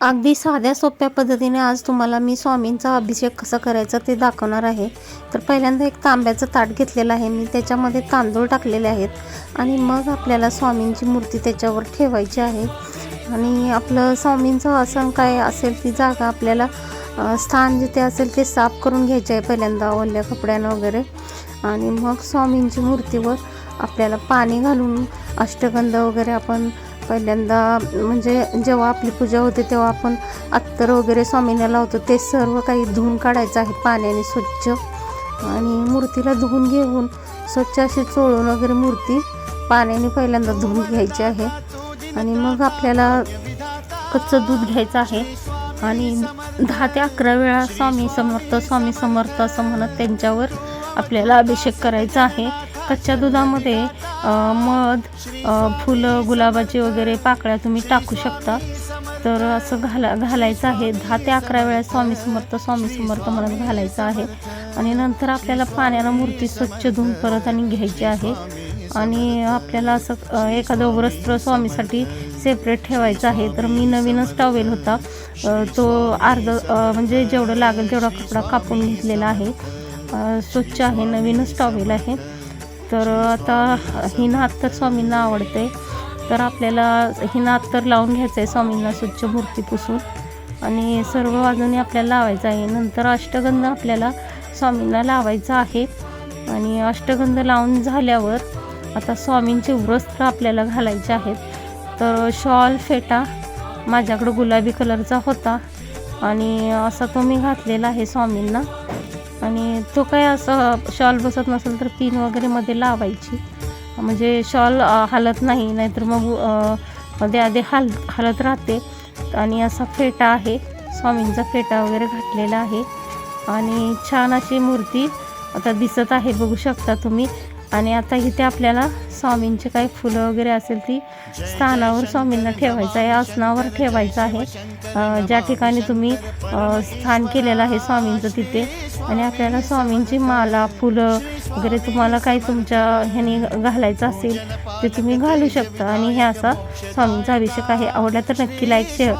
अगदी साध्या सोप्या पद्धतीने आज तुम्हाला मी स्वामींचा अभिषेक कसा करायचा ते दाखवणार आहे. तर पहिल्यांदा एक तांब्याचं ताट घेतलेलं आहे. मी त्याच्यामध्ये तांदूळ टाकलेले आहेत आणि मग आपल्याला स्वामींची मूर्ती त्याच्यावर ठेवायची आहे. आणि आपलं स्वामींचं आसन काय असेल ती जागा आपल्याला स्थान जिथे असेल ते साफ करून घ्यायचे आहे पहिल्यांदा ओल्या कपड्यानं वगैरे. आणि मग स्वामींची मूर्तीवर आपल्याला पाणी घालून अष्टगंध वगैरे आपण पहिल्यांदा म्हणजे जेव्हा आपली पूजा होते तेव्हा आपण अत्तर वगैरे स्वामींना लावतो ते सर्व काही धुवून काढायचं आहे पाण्याने स्वच्छ. आणि मूर्तीला धुवून घेऊन स्वच्छ अशी चोळून वगैरे मूर्ती पाण्याने पहिल्यांदा धुवून घ्यायची आहे. आणि मग आपल्याला कच्चं दूध घ्यायचं आहे. आणि दहा ते अकरा वेळा स्वामी समर्थ स्वामी समर्थ असं म्हणत त्यांच्यावर आपल्याला अभिषेक करायचा आहे. कच्च्या दुधामध्ये मध फुलं गुलाबाचे वगैरे पाकळ्या तुम्ही टाकू शकता. तर असं घाला घालायचं आहे. दहा ते अकरा वेळा स्वामी समर्थ स्वामी समर्थ म्हणत घालायचं आहे. आणि नंतर आपल्याला पाण्यानं मूर्ती स्वच्छ धुवून परत आणि घ्यायची आहे. आणि आपल्याला असं एखादं वस्त्र स्वामीसाठी सेपरेट ठेवायचं आहे. तर मी नवीनच टॉवेल होता. तो अर्ध म्हणजे जेवढं लागेल तेवढा कपडा कापून घेतलेला आहे. स्वच्छ आहे नवीनच टॉवेल आहे. तर आता हिना तर स्वामींना आवडते तर आपल्याला हिना तर लावून घ्यायचं आहे स्वामींना स्वच्छ मूर्ती पुसून. आणि सर्व बाजूने आपल्याला लावायचं आहे. नंतर अष्टगंध आपल्याला स्वामींना लावायचा आहे. आणि अष्टगंध लावून झाल्यावर आता स्वामींचे वस्त्र आपल्याला घालायचे आहेत. तर शॉल फेटा माझ्याकडं गुलाबी कलरचा होता. आणि असा तो मी घातलेला आहे स्वामींना. आणि तो काय असं शॉल बसत नसेल तर पिन वगैरे मध्ये लावायची. म्हणजे शॉल हालत हलत नाही नाहीतर मग मध्ये आधी हाल हलत राहते. आणि असा फेटा आहे. स्वामींचा फेटा वगैरे घातलेला आहे. आणि छान अशी मूर्ती आता दिसत आहे बघू शकता तुम्ही. आणि आता इथे आपल्याला स्वामींचे काही फुलं वगैरे असेल ती स्थानावर स्वामींना ठेवायचं आहे आसनावर ठेवायचं आहे. ज्या ठिकाणी तुम्ही स्थान केलेलं आहे स्वामींचं तिथे. आणि आपल्याला स्वामींची माला फुलं वगैरे तुम्हाला काही तुमच्या ह्याने घालायचं असेल ते तुम्ही घालू शकता. आणि हे असा स्वामींचा अभिषेक आहे. आवडला तर नक्की लाईक शेअर